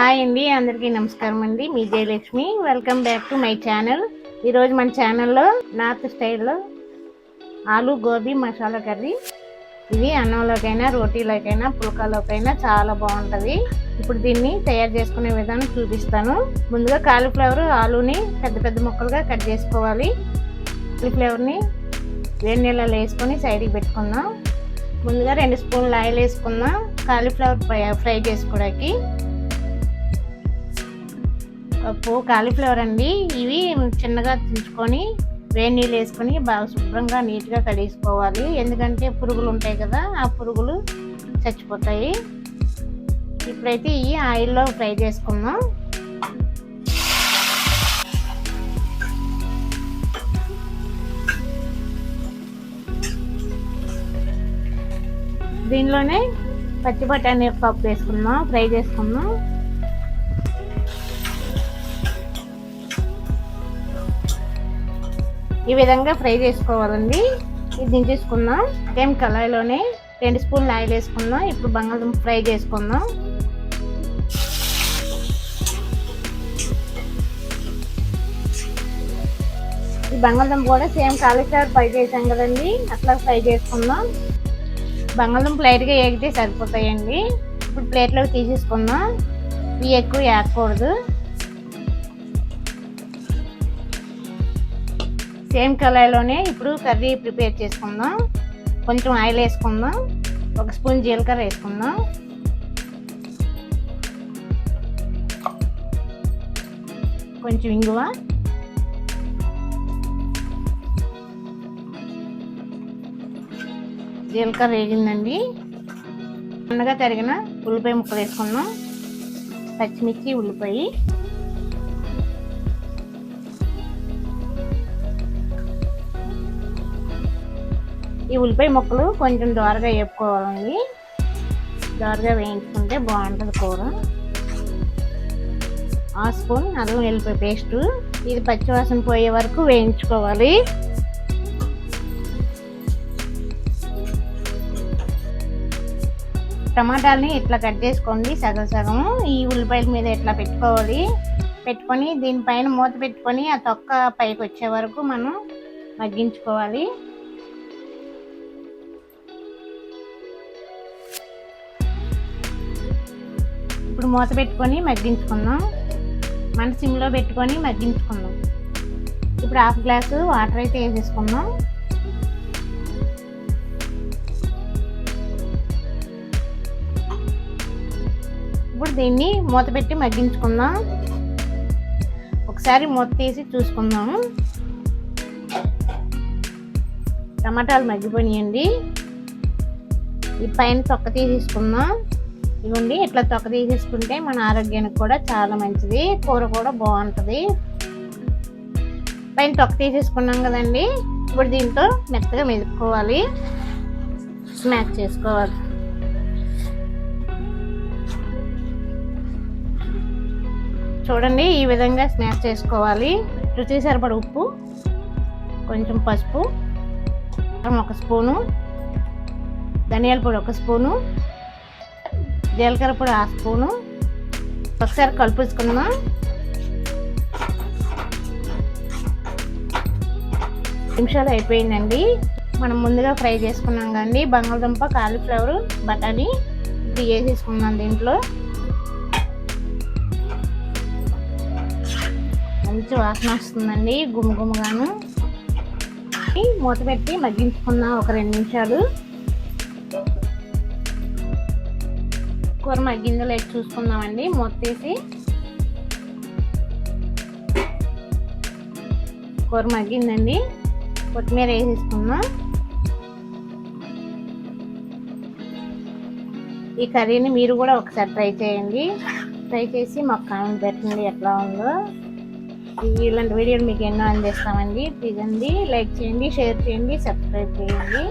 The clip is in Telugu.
హాయ్ అండి అందరికీ నమస్కారం అండి. మీ Jayalakshmi welcome back to my channel ఈరోజు మన ఛానల్లో నార్త్ స్టైల్లో ఆలు గోబీ మసాలా కర్రీ. ఇది అన్నంలోకైనా రోటీలోకైనా పుల్కాలోకైనా చాలా బాగుంటుంది. ఇప్పుడు దీన్ని తయారు చేసుకునే విధానం చూపిస్తాను. ముందుగా కాలీఫ్లవర్ ఆలుని పెద్ద పెద్ద ముక్కలుగా కట్ చేసుకోవాలి. కాలీఫ్లవర్ని వేడి నీళ్ళలో వేసుకొని సైడ్కి పెట్టుకుందాం. ముందుగా రెండు స్పూన్లు ఆయిల్ వేసుకుందాం. కాలీఫ్లవర్ ఫ్రై ఫ్రై చేసుకోవడానికి. పప్పు కాలీఫ్లవర్ అండి. ఇవి చిన్నగా తుంచుకొని వేడి నీళ్ళు వేసుకొని బాగా శుభ్రంగా నీట్గా కడిగేసుకోవాలి. ఎందుకంటే పురుగులు ఉంటాయి కదా ఆ పురుగులు చచ్చిపోతాయి. ఇప్పుడైతే ఇవి ఆయిల్లో ఫ్రై చేసుకుందాం. దీనిలోనే పచ్చి బఠానీ పప్పు వేసుకుందాం ఫ్రై చేసుకుందాం. ఈ విధంగా ఫ్రై చేసుకోవాలండి. ఇది దించేసుకుందాం. సేమ్ కళాయిలోనే రెండు స్పూన్లు ఆయిల్ వేసుకుందాం. ఇప్పుడు బంగాళదుంప ఫ్రై చేసుకుందాం. ఈ బంగాళదుంప కూడా సేమ్ కాలీఫ్లవర్ ఫ్రై చేసాం కదండి. అట్లా ఫ్రై చేసుకుందాం. బంగాళదుంప లైట్గా ఏగితే సరిపోతాయండి. ఇప్పుడు ప్లేట్లోకి తీసేసుకుందాం. ఇవి ఎక్కువ వేయకూడదు సేమ్ కళాయిలోనే ఇప్పుడు కర్రీ ప్రిపేర్ చేసుకుందాం. కొంచెం ఆయిల్ వేసుకుందాం. ఒక స్పూన్ జీలకర్ర వేసుకుందాం. కొంచెం ఇంగువ. జీలకర్ర వేగిందండి. సన్నగా తరిగిన ఉల్లిపాయ ముక్కలు వేసుకుందాం. పచ్చిమిర్చి ఉల్లిపాయ. ఈ ఉల్లిపాయ ముక్కలు కొంచెం దోరగా వేపుకోవాలండి. దోరగా వేయించుకుంటే బాగుంటుంది కూర. ఆ స్పూన్ అల్లం వెల్లిపాయ పేస్ట్. ఇది పచ్చివాసన పోయే వరకు వేయించుకోవాలి. టమాటాలని ఇట్లా కట్ చేసుకోండి సగం సగం. ఈ ఉల్లిపాయల మీద ఇట్లా పెట్టుకోవాలి? పెట్టుకొని దీనిపైన మూత పెట్టుకొని ఆ తొక్క పైకి వచ్చే వరకు మనం మగ్గించుకోవాలి. ఇప్పుడు మూత పెట్టుకొని మగ్గించుకుందాం. మన సిమ్లో పెట్టుకొని మగ్గించుకుందాం. ఇప్పుడు హాఫ్ గ్లాసు వాటర్ అయితే వేసేసుకుందాం. ఇప్పుడు దీన్ని మూత పెట్టి మగ్గించుకుందాం. ఒకసారి మూత తీసి చూసుకుందాము టమాటాలు మగ్గిపోయినాయండి. ఈ పైన తొక్క తీసేసుకుందాం. ఇవ్వండి. ఇట్లా తొక్క తీసేసుకుంటే మన ఆరోగ్యానికి కూడా చాలా మంచిది. కూర కూడా బాగుంటుంది. పైన తొక్క తీసేసుకున్నాం కదండి. ఇప్పుడు దీంతో మెత్తగా మెదుపుకోవాలి. స్మాక్ చేసుకోవాలి. చూడండి ఈ విధంగా స్మాష్ చేసుకోవాలి. రుచి సరిపడ ఉప్పు కొంచెం పసుపు ఒక స్పూను ధనియాల పొడి ఒక స్పూను జీలకర్ర పొడి ఆ స్పూను. ఒకసారి కలుపుకుందాం. నిమిషాలు అయిపోయిందండి. మనం ముందుగా ఫ్రై చేసుకున్నాం కండి బంగాళదుంప కాలీఫ్లవర్ బఠానీ ఇది వేసేసుకున్నాం దీంట్లో. మంచి వాసన వస్తుందండి గుమగుమగాను. మూత పెట్టి మగ్గించుకున్నాం ఒక రెండు నిమిషాలు. కూర మగ్గిందో లేదు చూసుకుందామండి. మూత తీసి కూర మగ్గిందండి. కొత్తిమీర వేసేసుకుందాం. ఈ కర్రీని మీరు కూడా ఒకసారి ట్రై చేయండి. ట్రై చేసి మాకు కామెంట్ పెట్టండి ఎట్లా ఉందో. ఇలాంటి వీడియోలు మీకు ఎన్నో అందిస్తామండి. ప్లీజ్ అండి లైక్ చేయండి షేర్ చేయండి సబ్స్క్రైబ్ చేయండి.